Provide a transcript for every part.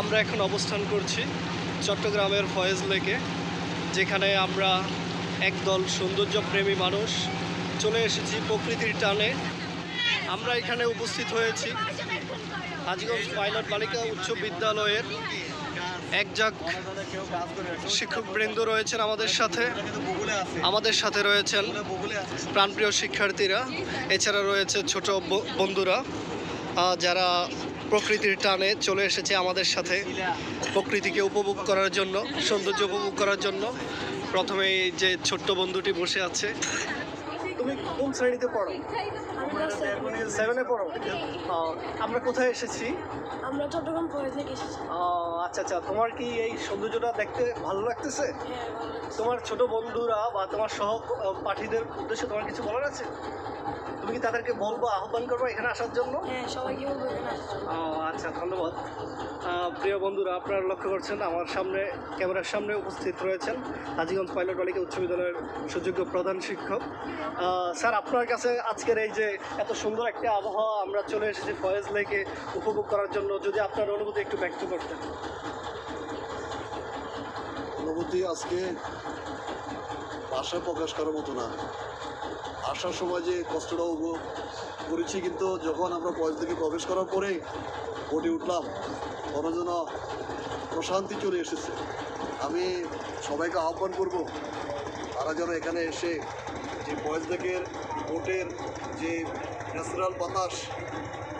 আমরা এখন অবস্থান করছি চট্টগ্রামের ফয়েজ লেকে, যেখানে আমরা একদল সৌন্দর্যপ্রেমী মানুষ চলে এসেছি প্রকৃতির টানে। আমরা এখানে উপস্থিত হয়েছি হাজিগঞ্জ পাইলট বালিকা উচ্চ বিদ্যালয়ের একজাক শিক্ষকবৃন্দ রয়েছেন আমাদের সাথে। আমাদের সাথে রয়েছেন প্রাণপ্রিয় শিক্ষার্থীরা, এছাড়া রয়েছে ছোট বন্ধুরা যারা প্রকৃতির টানে চলে এসেছে আমাদের সাথে প্রকৃতিকে উপভোগ করার জন্য, সৌন্দর্য উপভোগ করার জন্য। প্রথমেই যে ছোট্ট বন্ধুটি বসে আছে তুমি কোন শ্রেণীতে পড়ো? সেভেনে পড়ো? আমরা কোথায় এসেছি? আমরা চট্টগ্রাম কলেজ এসেছি। আচ্ছা আচ্ছা। তোমার কি এই সৌন্দর্যটা দেখতে ভালো লাগতেছে? হ্যাঁ। তোমার ছোট বন্ধুরা বা তোমার সহ পাঠীদের উদ্দেশ্যে তোমার কিছু বলার আছে? তুমি কি তাদেরকে বলব আহ্বান করব এখানে আসার জন্য? হ্যাঁ সবাইকে বলব এখানে আসার জন্য। ও, আচ্ছা ধন্যবাদ। প্রিয় বন্ধুরা আপনারা লক্ষ্য করছেন আমার সামনে ক্যামেরার সামনে উপস্থিত রয়েছেন হাজিগঞ্জ পাইলট বালিকা উচ্চ বিদ্যালয়ের সুযোগ্য প্রধান শিক্ষক। স্যার, আপনার কাছে আজকের এই যে এত সুন্দর একটা আবহাওয়া, আমরা চলে এসেছি ফয়েজ লেকে উপভোগ করার জন্য। যদি আপনার অনুভূতি একটু ব্যক্ত করতেন। অনুভূতি আজকে ভাষায় প্রকাশ করার মতো না। আসার সময় যে কষ্টটা উপভোগ করেছি, কিন্তু যখন আমরা পয়স থেকে প্রবেশ করার পরে বোটে উঠলাম, তখন যেন প্রশান্তি চলে এসেছে। আমি সবাইকে আহ্বান করব তারা যেন এখানে এসে যে বয়স লেকের বোটের যে ন্যাচারাল বাতাস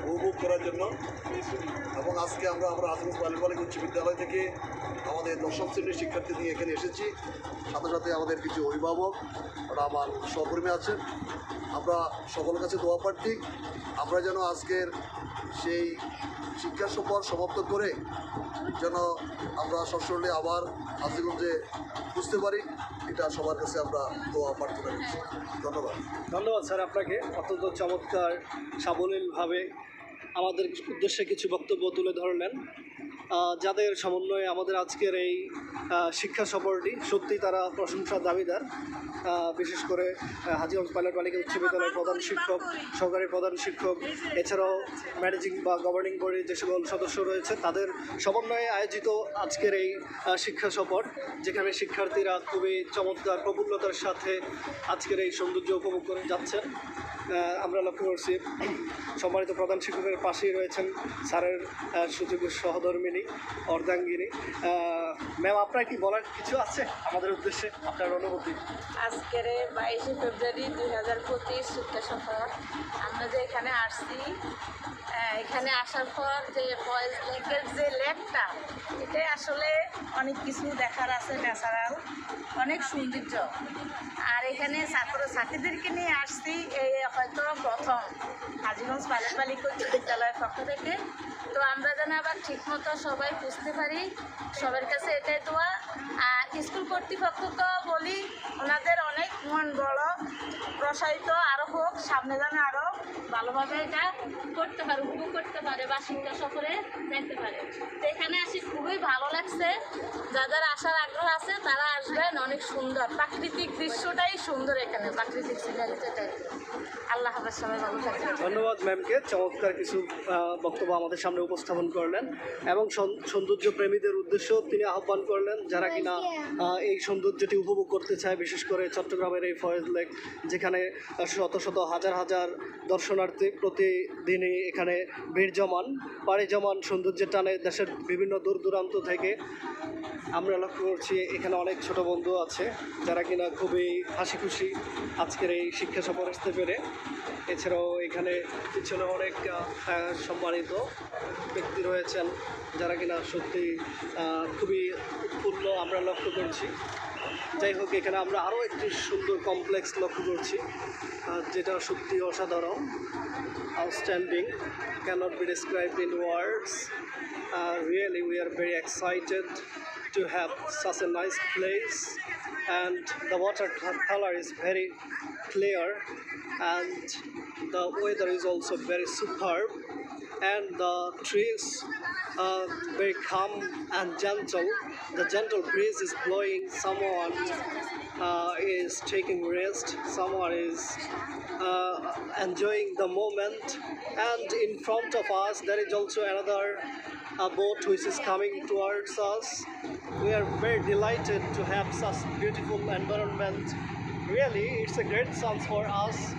উপভোগ করার জন্য এবং আজকে আমরা আমরা আজমুস বালিবালিক উচ্চ বিদ্যালয় থেকে আমাদের দশম শ্রেণির শিক্ষার্থী নিয়ে এখানে এসেছি। সাথে সাথে আমাদের কিছু অভিভাবক ওরা আমার সহকর্মী আছেন। আমরা সকলের কাছে দোয়া প্রার্থী। আমরা যেন আজকের সেই শিক্ষা সফর সমাপ্ত করে যেন আমরা সশরীরে আবার আজিগঞ্জে বুঝতে পারি, এটা সবার কাছে আমরা দোয়া, প্রার্থনা করছি। ধন্যবাদ। ধন্যবাদ স্যার আপনাকে। অত্যন্ত চমৎকার, সাবলীলভাবে আমাদের উদ্দেশ্যে কিছু বক্তব্য তুলে ধরলেন। যাদের সমন্বয়ে আমাদের আজকের এই শিক্ষা সফরটি সত্যি তারা প্রশংসার দাবিদার। বিশেষ করে হাজীগঞ্জ পাইলট বালিকা উচ্চ বিদ্যালয়ের প্রধান শিক্ষক সহকারী প্রধান শিক্ষক এছাড়াও ম্যানেজিং বা গভর্নিং বোর্ডের যে সকল সদস্য রয়েছে তাদের সমন্বয়ে আয়োজিত আজকের এই শিক্ষা সফর যেখানে শিক্ষার্থীরা খুবই চমৎকার প্রফুল্লতার সাথে আজকের এই সৌন্দর্য উপভোগ করে যাচ্ছেন। আমরা লক্ষ্য করছি সম্মানিত প্রধান শিক্ষকের পাশেই রয়েছেন স্যারের আহ, সুযোগ্য সহধর্মিনী অর্ধাঙ্গিনী। ম্যাম আপনার কি বলার কিছু আছে আমাদের উদ্দেশ্যে? আপনার অনুভূতি? আজকের বাইশে ফেব্রুয়ারি দুই হাজার পঁচিশ শিক্ষা সফর আমরা যে এখানে আসছি এখানে আসার পর যে বয়েজ লেকের যে লেকটা এটাই আসলে অনেক কিছু দেখার আছে ন্যাচারাল, অনেক সৌন্দর্য। আর এখানে ছাত্র ছাত্রীদেরকে নিয়ে আসছি, এই হয়তো প্রথম হাজিগঞ্জ পাইলট বালিকা বিদ্যালয়ের পক্ষ থেকে। তো আমরা যেন আবার ঠিকমতো সবাই বুঝতে পারি, সবার কাছে এটাই দোয়া। আর স্কুল কর্তৃপক্ষকে বলি, ওনাদের অনেক মন বড় প্রসারিত আরও হোক, সামনে যেন আরও ভালোভাবে এটা করতে পারে, উপভোগ করতে পারে বা শিক্ষা সফরে যেতে পারে। তো এখানে আসি, খুবই ভালো লাগছে। যাদের আসার আগ্রহ আছে, তারা আসবেন, অনেক সুন্দর। প্রাকৃতিক দৃশ্যটাই সুন্দর এখানে, প্রাকৃতিক সিনারিটাই ধন্যবাদ ম্যামকে, চমৎকার কিছু বক্তব্য আমাদের সামনে উপস্থাপন করলেন এবং সৌন- সৌন্দর্য প্রেমীদের উদ্দেশ্যেও তিনি আহ্বান করলেন যারা কিনা এই সৌন্দর্যটি উপভোগ করতে চায়, বিশেষ করে চট্টগ্রামের এই ফয়েজ লেক, যেখানে শত শত, হাজার হাজার দর্শনার্থী প্রতিদিনই এখানে ভিড় জমান, পাড়ি জমান সৌন্দর্যের টানে দেশের বিভিন্ন দূর দূরান্ত থেকে। আমরা লক্ষ্য করছি এখানে অনেক ছোট বন্ধু আছে, যারা কিনা খুবই হাসি খুশি আজকের এই শিক্ষা সফর আসতে পেরে। এছাড়াও এখানে পিছনে অনেক সম্মানিত ব্যক্তি রয়েছেন, যারা কিনা সত্যি খুবই উৎফুল্ল আমরা লক্ষ্য করছি। যাই হোক, এখানে আমরা আরও একটি সুন্দর কমপ্লেক্স লক্ষ্য করছি যেটা সত্যি অসাধারণ outstanding cannot be describe in words really we are very excited to have such a nice place and the water colour is very clear and the weather is also very super and the trees uh, very calm and gentle. The gentle breeze is blowing. Someone uh, is taking rest. Someone is uh, enjoying the moment. And in front of us, there is also another uh, boat which is coming towards us. We are very delighted to have such beautiful environment. Really, it's a great chance for us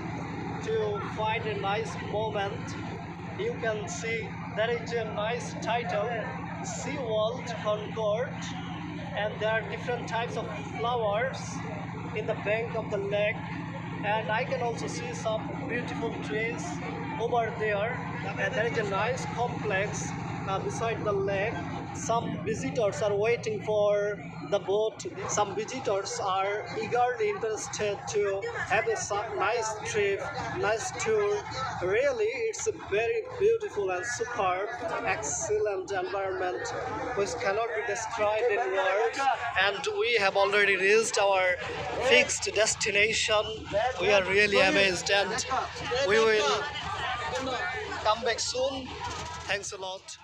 to find a nice moment. You can see there is a nice title, Sea World Concord, and there are different types of flowers in the bank of the lake. And I can also see some beautiful trees over there, and there is a nice complex uh, beside the lake. Some visitors are waiting for the boat. Some visitors are eagerly interested to have a nice trip, nice tour. Really, it's a very beautiful and superb, excellent environment which cannot be described in words. And we have already reached our fixed destination. We are really amazed, and we will come back soon. Thanks a lot.